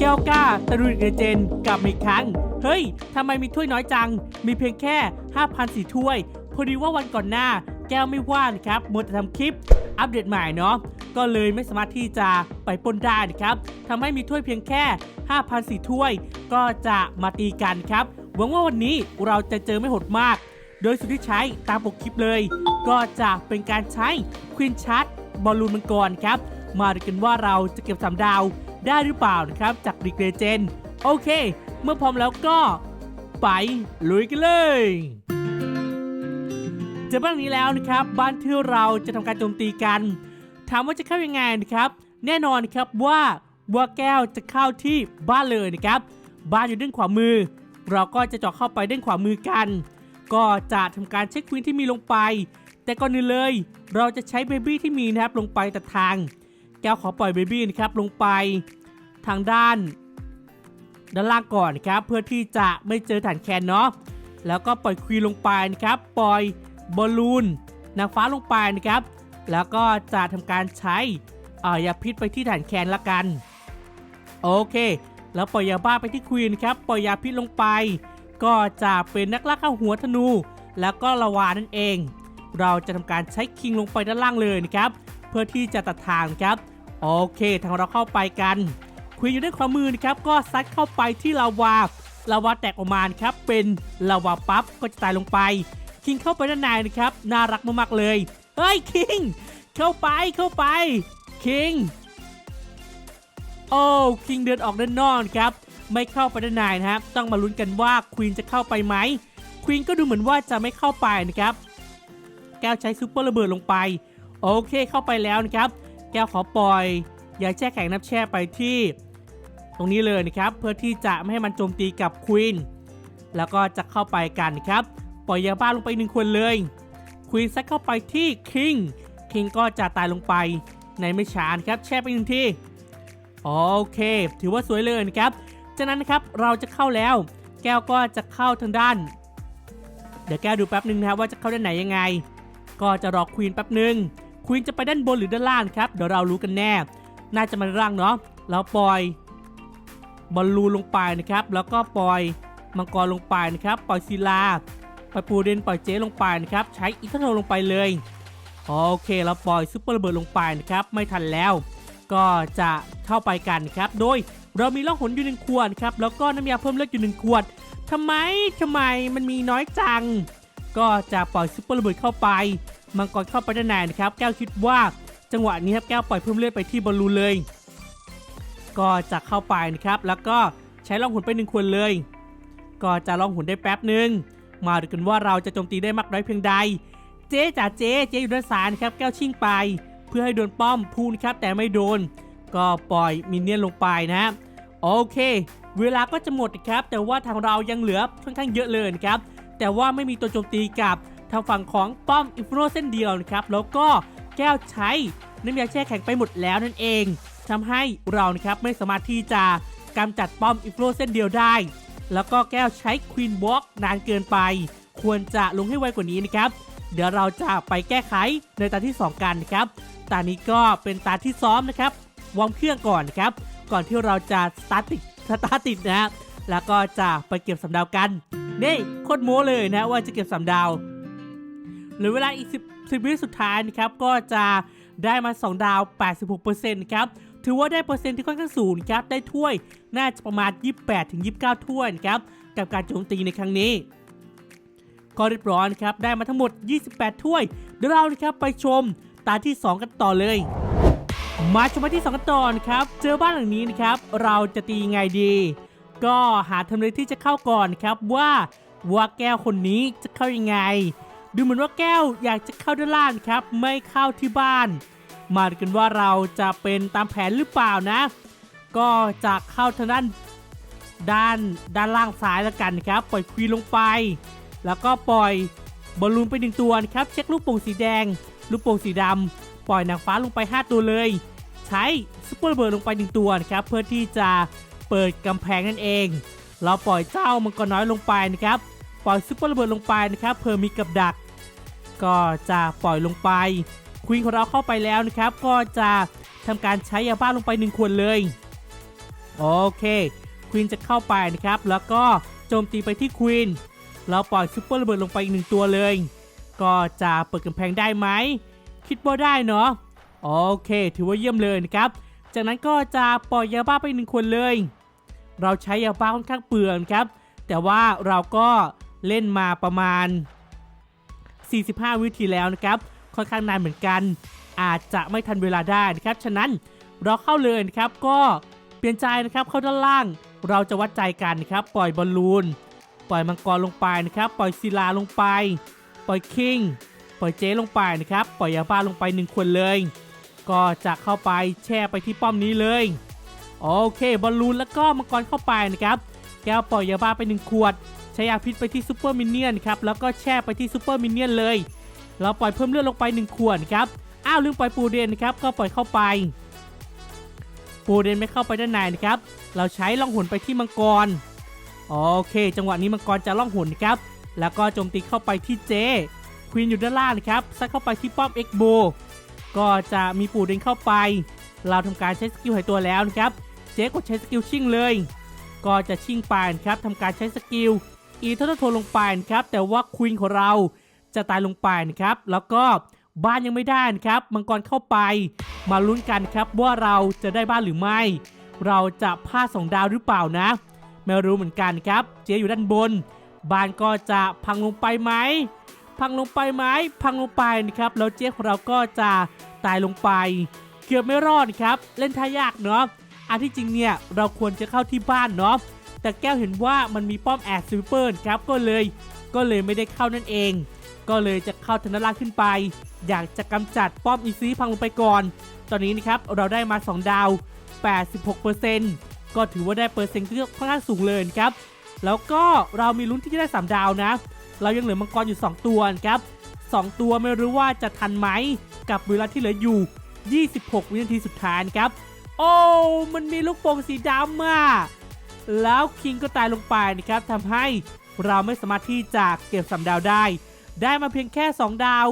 แก้วกล้าตะลุยเอเจนกลับมาอีกครั้ง เฮ้ยทำไมมีถ้วยน้อยจัง มีเพียงแค่ 5,000สี่ถ้วย พอดีว่าวันก่อนหน้า แก้วไม่ว่างครับมัวแต่ทำคลิป อัปเดตใหม่เนาะก็เลยไม่สามารถที่จะไปปนได้นะครับทำให้มีถ้วยเพียงแค่ 5,000สี่ถ้วย ก็จะมาตีกันครับหวังว่าวันนี้เราจะเจอไม่โหดมาก โดยสุดที่ใช้ตามปกคลิปเลย ก็จะเป็นการใช้ควินชัดบอลลูนมังกรครับ มาดูกันว่าเราจะเก็บสามดาว ได้หรือเปล่านะครับ จากดิเกรเจนโอเค เมื่อพร้อมแล้วก็ ไปลุยกันเลยจอบ้านนี้แล้วนะครับ บ้านที่เราจะทำการโจมตีกัน ถามว่าจะเข้ายังไงนะครับ แน่นอนครับว่าบัวแก้วจะเข้าที่บ้านเลยนะครับ บ้านอยู่ด้านขวามือ เราก็จะเจาะเข้าไปด้านขวามือกัน ก็จะทำการเช็คควินที่มีลงไป แต่ก่อนอื่นเลย เราจะใช้เบบี้ที่มีนะครับลงไปแต่ทาง แก้วขอปล่อยเบบี้นะครับลงไป ทางด้านด้านล่างก่อนครับ เพื่อที่จะไม่เจอฐานแคนเนาะแล้วก็ปล่อยควีนลงไปนะครับ ปล่อยบอลลูนนางฟ้าลงไปนะครับ แล้วก็จะทำการใช้อ่อยาพิษไปที่ฐานแคนละกัน โอเค แล้วปล่อยยาบ้าไปที่ควีนครับ ปล่อยยาพิษลงไป ก็จะเป็นนักล่าข้าหัวธนู แล้วก็ละวานั่นเอง เราจะทำการใช้คิงลงไปด้านล่างเลยนะครับ เพื่อที่จะตัดทางครับ โอเค ทางเราเข้าไปกัน ควีนอยู่ด้านขวามือนะครับก็ซัดเข้าไปที่ลาวาลาวาแตกออกมาครับเป็นลาวาปั๊บก็จะตายลงไป คิงเข้าไปด้านในนะครับน่ารักมากๆเลยเฮ้ยคิงเข้าไปเข้าไปคิงโอ้คิงเดินออกด้านนอกนครับไม่เข้าไปด้านในนะครับต้องมาลุ้นกันว่าควีนจะเข้าไปไหมควีนก็ดูเหมือนว่าจะไม่เข้าไปนะครับแก้วใช้ซูเปอร์ระเบิดลงไป โอเคเข้าไปแล้วนะครับ แก้วขอปล่อยยาแช่แข็งน้ำแช่ไปที่ ตรงนี้เลยนะครับ เพื่อที่จะไม่ให้มันโจมตีกับควีนแล้วก็จะเข้าไปกันนะครับ ปล่อยยาบ้าลงไปหนึ่งคนเลย ควีนซัดเข้าไปที่คิงคิงก็จะตายลงไปในไม่ช้านะครับ แช่ไปหนึ่งทีโอเค ถือว่าสวยเลยนะครับ จากนั้นนะครับเราจะเข้าแล้ว แก้วก็จะเข้าทางด้าน เดี๋ยวแก้วดูแป๊บหนึ่งนะครับว่าจะเข้าด้านไหนยังไง ก็จะรอควีนแป๊บหนึ่งควีนจะไปด้านบนหรือด้านล่างครับเดี๋ยวเรารู้กันแน่ น่าจะมาด้านล่างเนาะเราปล่อย บอลลูนลงไปนะครับ แล้วก็ปล่อยมังกรลงไปนะครับ ปล่อยศิลาปล่อยปูเดนปล่อยเจลงไปนะครับ ใช้อิทเทอร์โนลงไปเลยโอเคเราปล่อยซุปเปอร์ระเบิดลงไปนะครับ ไม่ทันแล้ว ก็จะเข้าไปกันครับ โดยเรามีล่องหนอยู่หนึ่งขวดครับ แล้วก็น้ำยาเพิ่มเลือดอยู่หนึ่งขวดทำไมทำไมมันมีน้อยจัง ก็จะปล่อยซุปเปอร์ระเบิดเข้าไปมังกรเข้าไปด้านในนะครับ แก้วคิดว่าจังหวะนี้ครับแก้วปล่อยเพิ่มเลือดไปที่บอลลูนเลย ก็จะเข้าไปนะครับ แล้วก็ใช้ล่องหนไปหนึ่งคนเลย ก็จะล่องหนได้แป๊บหนึ่งมาดูกันว่าเราจะโจมตีได้มากน้อยเพียงใด เจ๊จ๋าเจ๊เจ๊อยู่ด้านซ้ายนะครับแก้วชิ่งไป เพื่อให้โดนป้อมพูนครับแต่ไม่โดน ก็ปล่อยมินเนี่ยนลงไปนะโอเค เวลาก็จะหมดครับ แต่ว่าทางเรายังเหลือค่อนข้างเยอะเลยครับ แต่ว่าไม่มีตัวโจมตีกับทางฝั่งของป้อมอินฟโนเส้นเดียวนะครับแล้วก็แก้วใช้น้ำยาแช่แข็งไปหมดแล้วนั่นเอง ทำให้เรานะครับไม่สามารถที่จะกำจัดป้อมอิฟโนเส้นเดียวได้ แล้วก็แก้วใช้ควีนวอล์กนานเกินไป ควรจะลงให้ไวกว่านี้นะครับ เดี๋ยวเราจะไปแก้ไขในตาที่ 2 กันนะครับ ตานี้ก็เป็นตาที่ซ้อมนะครับ วอร์มเครื่องก่อนนะครับ ก่อนที่เราจะสตาร์ติดสตาร์ติดนะฮะแล้วก็จะไปเก็บสำดาวกัน นี่โคตรโม้เลยนะว่าจะเก็บสำดาวหรือเวลาอีก 10 10วิสุดท้ายนะครับ ก็จะได้มา 2 ดาว 86%ครับ ถือว่าได้เปอร์เซ็นต์ที่ค่อนข้างสูงครับได้ถ้วยน่าจะประมาณ 28-29 ถ้วยครับกับการโจมตีในครั้งนี้ก็เรียบร้อยนครับได้มาทั้งหมด 28 ถ้วย เดี๋ยวเรานะครับไปชมตาที่ 2 กันต่อเลย มาชมมาที่ 2 กันต่อนะครับ เจอบ้านหลังนี้นะครับ เราจะตียังไงดี ก็หาทำเลที่จะเข้าก่อนครับว่าว่าแก้วคนนี้จะเข้ายังไง ดูเหมือนว่าแก้วอยากจะเข้าด้านล่างครับ ไม่เข้าที่บ้าน มาดูกันว่าเราจะเป็นตามแผนหรือเปล่านะ ก็จะเข้าทางด้านด้านด้านล่างซ้ายแล้วกันครับ ปล่อยควีนลงไป แล้วก็ปล่อยบอลลูนไปหนึ่งตัวครับ เช็คลูกโป่งสีแดง ลูกโป่งสีดำปล่อยนางฟ้าลงไป 5 ตัวเลย ใช้ซุปเปอร์เบิร์ดลงไปหนึ่งตัวครับ เพื่อที่จะเปิดกำแพงนั่นเอง เราปล่อยเจ้ามังกรน้อยลงไปนะครับ ปล่อยซุปเปอร์เบิดลงไปนะครับ เพิ่มมีกับดัก ก็จะปล่อยลงไป ควีนของเราเข้าไปแล้วนะครับ ก็จะทำการใช้ยาบ้าลงไปหนึ่งขวดเลยโอเคควีนจะเข้าไปนะครับ แล้วก็โจมตีไปที่ควีนเราปล่อยซุปเปอร์ระเบิดลงไปอีกหนึ่งตัวเลย ก็จะเปิดกำแพงได้ไหม คิดว่าได้เนาะโอเค ถือว่าเยี่ยมเลยนะครับ จากนั้นก็จะปล่อยยาบ้าไปหนึ่งคนเลย เราใช้ยาบ้าค่อนข้างเปลืองครับ แต่ว่าเราก็เล่นมาประมาณ 45 วิธีแล้วนะครับ ค่อนข้างนานเหมือนกัน อาจจะไม่ทันเวลาได้นะครับ ฉะนั้นเราเข้าเลยนะครับก็เปลี่ยนใจนะครับเข้าด้านล่าง เราจะวัดใจกันนะครับ ปล่อยบอลลูน ปล่อยมังกรลงไปนะครับ ปล่อยศิลาลงไป ปล่อยคิง ปล่อยเจลงไปนะครับ ปล่อยยาบ้าลงไปหนึ่งคนเลย ก็จะเข้าไปแช่ไปที่ป้อมนี้เลย โอเคบอลลูนแล้วก็มังกรเข้าไปนะครับ แก้วปล่อยยาบ้าไปหนึ่งขวดใช้ยาพิษไปที่ซูเปอร์มินเนี่ยนครับ แล้วก็แช่ไปที่ซูเปอร์มินเนี่ยนเลย เราปล่อยเพิ่มเลือดลงไป 1 ขวดครับ อ้าวลืมปล่อยปูเดนนะครับ ก็ปล่อยเข้าไป ปูเดนไม่เข้าไปด้านในนะครับ เราใช้ล่องหนไปที่มังกร โอเค จังหวะนี้มังกรจะล่องหนนะครับ แล้วก็โจมตีเข้าไปที่เจ ควีนอยู่ด้านล่างนะครับ ซัดเข้าไปที่ป้อมเอ็กโบ ก็จะมีปูเดนเข้าไป เราทำการใช้สกิลหายตัวแล้วนะครับ เจกดใช้สกิลชิ่งเลย ก็จะชิ่งไปนะครับทำการใช้สกิลอีเทอร์โทลงไปนะครับ แต่ว่าควีนของเรา จะตายลงไปนะครับ แล้วก็บ้านยังไม่ได้นะครับ มังกรเข้าไป มาลุ้นกันครับว่าเราจะได้บ้านหรือไม่ เราจะพลาดสองดาวหรือเปล่านะ ไม่รู้เหมือนกันครับ เจ๊อยู่ด้านบน บ้านก็จะพังลงไปไหม พังลงไปไหม พังลงไปนะครับ แล้วเจ๊ของเราก็จะตายลงไป เกือบไม่รอดครับ เล่นท่ายากเนาะ อันที่จริงเนี่ยเราควรจะเข้าที่บ้านเนาะ แต่แก้วเห็นว่ามันมีป้อมแอดซูเปอร์ครับ ก็เลย ก็เลยไม่ได้เข้านั่นเอง ก็เลยจะเข้าทางด้านล่างขึ้นไป อยากจะกำจัดป้อมอีซีพังลงไปก่อน ตอนนี้นะครับเราได้มา 2 ดาว 86%ก็ถือว่าได้เปอร์เซ็นต์ที่ค่อนข้างสูงเลยครับ แล้วก็เรามีลุ้นที่จะได้ 3 ดาวนะ เรายังเหลือมังกรอยู่ 2 ตัวครับ2 ตัวไม่รู้ว่าจะทันไหมกับเวลาที่เหลืออยู่ 26 วินาทีสุดท้ายครับ โอ้มันมีลูกโป่งสีดำอะแล้วคิงก็ตายลงไปนะครับทำให้เราไม่สามารถที่จะเก็บสามดาวได้ ได้มาเพียงแค่ 2 ดาว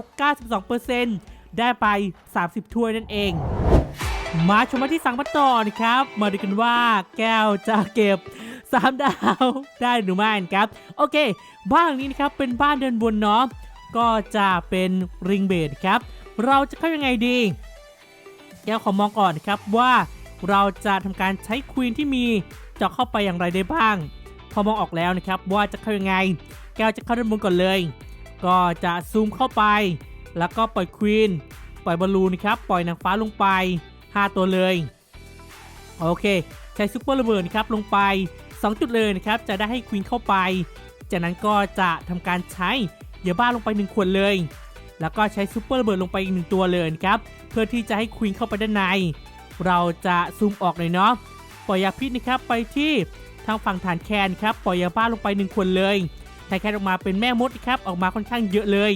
92%ได้ไป 30 ถ้วยนั่นเอง มาชมมาที่สังพันต่อนะครับ มาดูกันว่าแก้วจะเก็บ 3 ดาวได้หรือไม่นะครับ โอเค บ้านนี้นะครับเป็นบ้านเดินบนเนาะก็จะเป็นริงเบดครับ เราจะเข้ายังไงดี แก้วขอมองก่อนครับว่าเราจะทำการใช้ควีนที่มีเจาะเข้าไปอย่างไรได้บ้าง พอมองออกแล้วนะครับว่าจะเข้ายังไง แก้วจะเข้าด้านบนก่อนเลย ก็จะซูมเข้าไป แล้วก็ปล่อยควีนปล่อยบอลลูนะครับปล่อยนางฟ้าลงไป 5 ตัวเลย โอเค ใช้ซุปเปอร์ระเบิดครับลงไป 2 จุดเลยนะครับจะได้ให้ควีนเข้าไป จากนั้นก็จะทำการใช้ยื่อบ้าลงไป 1 ขวดเลย แล้วก็ใช้ซุปเปอร์ระเบิดลงไปอีกหนึ่งตัวเลยครับเพื่อที่จะให้ควีนเข้าไปด้านใน เราจะซูมออกหน่อยเนาะปล่อยยาพิษนะครับไปที่ทางฝั่งฐานแคนครับปล่อยยาบ้าลงไปหนึ่งขวดเลย ฐานแคนออกมาเป็นแม่มดนะครับออกมาค่อนข้างเยอะเลย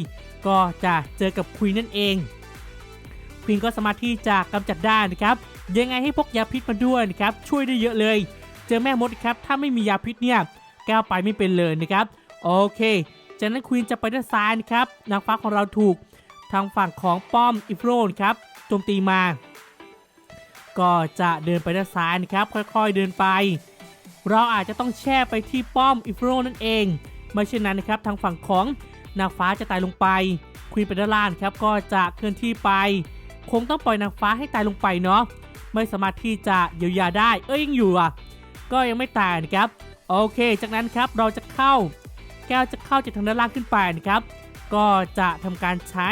ก็จะเจอกับควีนนั่นเองควีนก็สามารถที่จะกำจัดได้นะครับยังไงให้พกยาพิษมาด้วยนะครับช่วยได้เยอะเลย เจอแม่มดครับถ้าไม่มียาพิษเนี่ยแก้วไปไม่เป็นเลยนะครับโอเค จากนั้นควีนจะไปด้านซ้ายนะครับนางฟ้าของเราถูกทางฝั่งของป้อมอิฟโรนครับโจมตีมา ก็จะเดินไปด้านซ้ายนะครับ ค่อยๆเดินไป เราอาจจะต้องแช่ไปที่ป้อมอิฟโรนั่นเอง ไม่เช่นนั้นนะครับทางฝั่งของนางฟ้าจะตายลงไปควีนไปด้านล่างครับก็จะเคลื่อนที่ไป คงต้องปล่อยนางฟ้าให้ตายลงไปเนาะไม่สามารถที่จะเยียวยาได้เอ้ยยังอยู่อะก็ยังไม่ตายนะครับโอเค จากนั้นครับเราจะเข้า แก้วจะเข้าจากทางด้านล่างขึ้นไปนะครับ ก็จะทำการใช้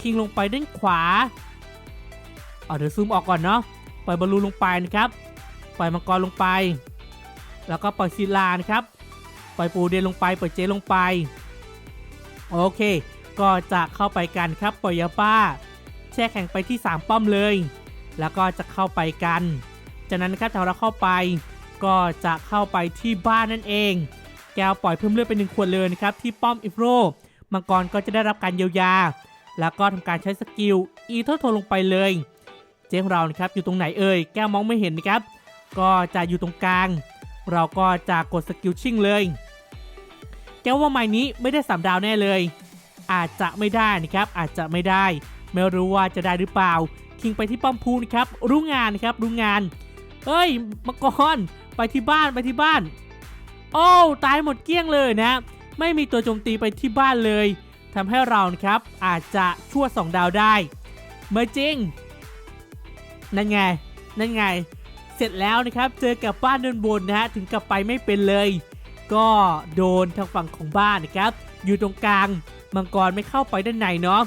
คิงลงไปด้านขวาเอาเดี๋ยวซูมออกก่อนเนาะปล่อยบอลลูนลงไปนะครับ ปล่อยมังกรลงไป แล้วก็ปล่อยศิลานะครับ ปล่อยปูเดนลงไปปล่อยเจลงไป โอเค ก็จะเข้าไปกันครับปล่อยยาป้า แช่แข็งไปที่ 3 ป้อมเลย แล้วก็จะเข้าไปกัน จากนั้นครับถ้าเราเข้าไป ก็จะเข้าไปที่บ้านนั่นเอง แก้วปล่อยเพิ่มเลือดไปหนึ่งขวดเลยนะครับที่ป้อมอิฟโรมังกรก็จะได้รับการเยียวยา แล้วก็ทำการใช้สกิลอีเทอร์โทลงไปเลย เจ๊ของเรานะครับอยู่ตรงไหนเอ่ย แก้วมองไม่เห็นนะครับ ก็จะอยู่ตรงกลาง เราก็จะกดสกิลชิ่งเลยแก้ว่าไม้นี้ไม่ได้สามดาวแน่เลย อาจจะไม่ได้นะครับ อาจจะไม่ได้ ไม่รู้ว่าจะได้หรือเปล่า คิงไปที่ป้อมพูนะครับ รู้งานนะครับ รู้งานเอ้ยมังกรไปที่บ้านไปที่บ้าน โอ้ตายหมดเกลี้ยงเลยนะ ไม่มีตัวโจมตีไปที่บ้านเลยทำให้เรานะครับ อาจจะชั่วสองดาวได้เมื่อจริงนั่นไง นั่นไง ร็จแล้วนะครับ เจอกับบ้านเดินบนนะฮะถึงกับไปไม่เป็นเลย ก็โดนทางฝั่งของบ้านนะครับ อยู่ตรงกลางมังกรไม่เข้าไปด้านในเนาะ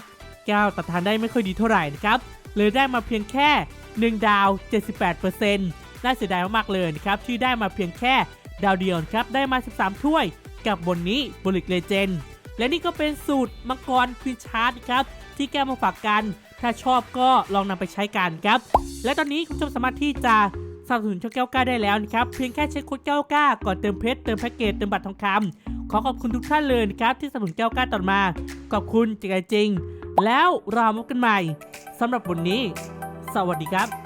แก้วตัดทานได้ไม่ค่อยดีเท่าไหร่นะครับเลยได้มาเพียงแค่ 1 ดาว 78%น่าเสียดายมากๆเลยนะครับที่ได้มาเพียงแค่ดาวเดียวครับได้มา 13 ถ้วยกับบนนี้บริกเลเจนและนี่ก็เป็นสูตรมังกรควินชาร์ดครับที่แก้มาฝากกัน ถ้าชอบก็ลองนำไปใช้กันครับ และตอนนี้คุณผู้ชมสามารถที่จะ สนับสนุนช่องแก้วกล้าได้แล้วนะครับ เพียงแค่ใช้โค้ดแก้วกล้าก่อนเติมเพชรเติมแพ็กเกจเติมบัตรทองคำขอขอบคุณทุกท่านเลยนะครับ ที่สนับสนุนแก้วกล้าต่อมาขอบคุณจริงๆจริง แล้วเรามาพบกันใหม่สำหรับวันนี้ สวัสดีครับ